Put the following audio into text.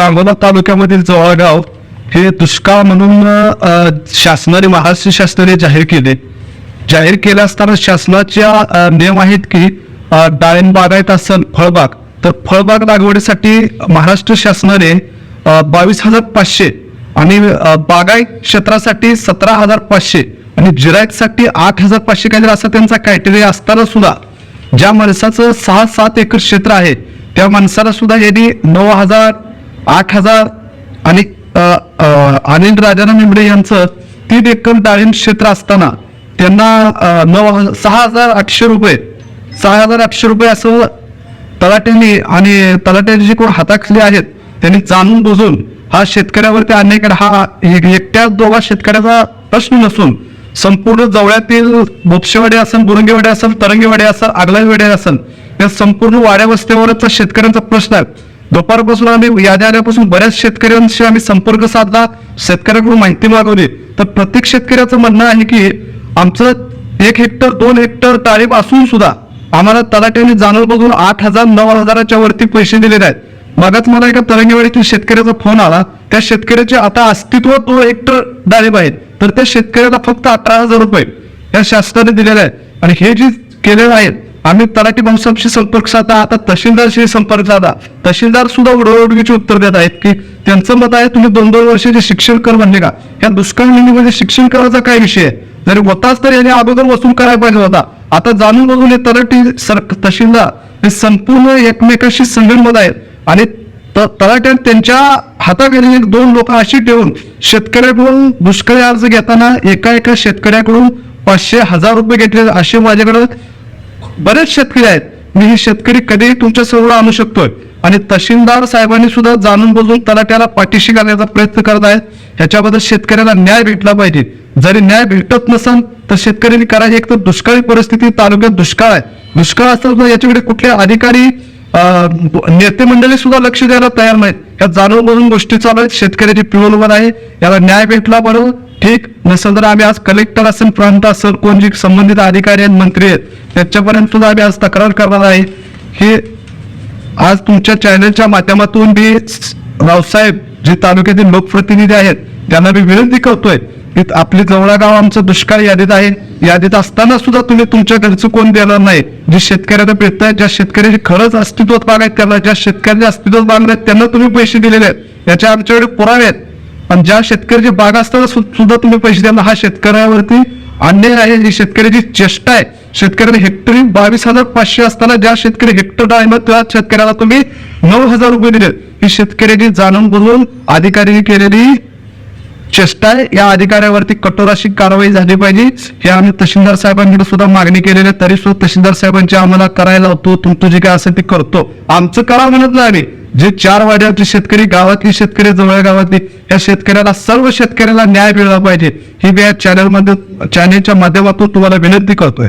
सांगोला तालुक्यामधील जवळगाव हे दुष्काळ म्हणून शासनाने महाराष्ट्र शासनाने जाहीर केले. जाहीर केले असताना शासनाच्या नियम आहेत की अ, डाळिंब बागायत असेल फळबाग तर फळबाग लागवडीसाठी महाराष्ट्र शासनाने बावीस हजार पाचशे आणि बागायत क्षेत्रासाठी सतरा हजार पाचशे आणि जिरायतसाठी आठ हजार पाचशे काहीतरी असा त्यांचा क्रायटेरिया असताना सुद्धा ज्या माणसाचं सहा सात एकर क्षेत्र आहे त्या माणसाला सुद्धा यांनी नऊ हजार आठ हजार आणि अ, अनिल राजाराम निंबडे यांचं तीन एकर डाळिंब क्षेत्र असताना त्यांना नऊ सहा हजार आठशे रुपये सहा हजार आठशे रुपये असं तलाट्यांनी आणि तलाट्याने जे कोण हाताखाली आहेत त्यांनी जाणून बुजून हा शेतकऱ्यावरती अन्याय हा एक- एकट्या दोघा शेतकऱ्याचा प्रश्न नसून संपूर्ण जवळ्यातील बोपशेवाडे असेल बुरंगेवाडी असेल तरंगेवाडे असेल आगलाईवाडी असेल या संपूर्ण वाड्या वस्त्यावरचा शेतकऱ्यांचा प्रश्न आहे. दुपारपासून आम्ही यादी आल्यापासून बऱ्याच शेतकऱ्यांशी आम्ही संपर्क साधला. शेतकऱ्याकडून माहिती मागवली. तर प्रत्येक शेतकऱ्याचं म्हणणं आहे की आमचं एक हेक्टर दोन हेक्टर ताळीब असून सुद्धा आम्हाला तलाट्याने जाणून बघून आठ हजार नऊ हजाराच्या वरती पैसे दिलेले आहेत. मगच मला एका तरंगेवाडीतील शेतकऱ्याचा फोन आला. त्या शेतकऱ्याचे आता अस्तित्व तो हेक्टर डाळीब आहेत तर त्या शेतकऱ्याला फक्त अठरा हजार रुपये या शासनाने दिलेले आहेत. आणि हे जे केलेलं आहे आम्ही तलाठी भाऊसाहेबशी संपर्क साधा आता तहसीलदारशी संपर्क साधा. तहसीलदार सुद्धा उडवडगीचे उत्तर देत आहेत की त्यांचं मत आहे तुम्ही दोन दोन वर्षाचे शिक्षण कर म्हणले का? या दुष्काळ निधीमध्ये शिक्षण कराचा काय विषय जरी होताच तर याने अगोदर वसूल करायला पाहिजे होता. आता जाणून बघून हे तलाठी सर तहसीलदार हे संपूर्ण एकमेकाशी संगणमत आहेत. आणि त- तलाट्यात त्यांच्या हाताखाली एक दोन लोक अशी ठेवून शेतकऱ्याकडून दुष्काळी अर्ज घेताना एका एका शेतकऱ्याकडून पाचशे हजार रुपये घेतले असे माझ्याकडे बरेच शेतकरी आहेत. मी हे शेतकरी कधीही तुमच्यासमोर आणू शकतोय. आणि तहसीलदार साहेबांनी सुद्धा जाणून बुजून तलाट्याला पाठीशी घालण्याचा प्रयत्न करत आहेत. ह्याच्याबद्दल शेतकऱ्याला न्याय भेटला पाहिजे. जरी न्याय भेटत नसेल तर शेतकऱ्यांनी करायची एक तर दुष्काळी परिस्थिती तालुक्यात दुष्काळ आहे. दुष्काळ असताना याच्याकडे कुठले अधिकारी नेते मंडळी सुद्धा लक्ष द्यायला तयार नाहीत. या जाणून बुजून गोष्टी चालू आहेत. शेतकऱ्याची पिवलवर आहे. याला न्याय भेटला बरोबर. ठीक. नसेल तर आम्ही आज कलेक्टर असेल प्रांत असेल कोण जे संबंधित अधिकारी आहेत मंत्री आहेत त्याच्यापर्यंत सुद्धा आम्ही आज तक्रार करणार आहे. हे आज तुमच्या चॅनलच्या माध्यमातून मी रावसाहेब जे तालुक्यातील लोकप्रतिनिधी आहेत त्यांना मी विनंती करतोय. की आपली जवळा गाव आमचं दुष्काळ यादीत आहे. यादीत असताना सुद्धा तुम्ही तुमच्या घरचं कोण देणार नाही. जे शेतकऱ्याला आहेत ज्या शेतकऱ्याचे खरंच अस्तित्वात बाग आहेत त्यांना ज्या शेतकऱ्याचे अस्तित्वात बाग आहेत त्यांना तुम्ही पैसे दिलेले आहेत. याच्या आमच्याकडे पुरावे आहेत. पण ज्या शेतकऱ्याची बाग असताना सुद्धा तुम्ही पैसे द्याल हा शेतकऱ्यावरती अन्याय आहे ही शेतकऱ्याची चेष्टा आहे. शेतकऱ्याने हेक्टरी बावीस हजार पाचशे असताना ज्या शेतकरी हेक्टर डाळिंब त्या शेतकऱ्याला तुम्ही नऊ हजार रुपये दिले. ही शेतकऱ्याची जाणून बुजवून अधिकाऱ्यांनी केलेली चेष्टा आहे. या अधिकाऱ्यावरती कठोर अशी कारवाई झाली पाहिजे. हे आम्ही तहसीलदार साहेबांकडे सुद्धा मागणी केलेली आहे. तरी सुद्धा तहसीलदार साहेबांची आम्हाला करायला होतो तुमचं जे काय असेल ते करतो. आमचं करा म्हणत नाही जे चार वाड्यातले शेतकरी गावातली शेतकरी जवळ गावातली या शेतकऱ्याला सर्व शेतकऱ्याला न्याय मिळाला पाहिजे. ही मी या चॅनलमध्ये चॅनलच्या माध्यमातून तुम्हाला विनंती करतोय.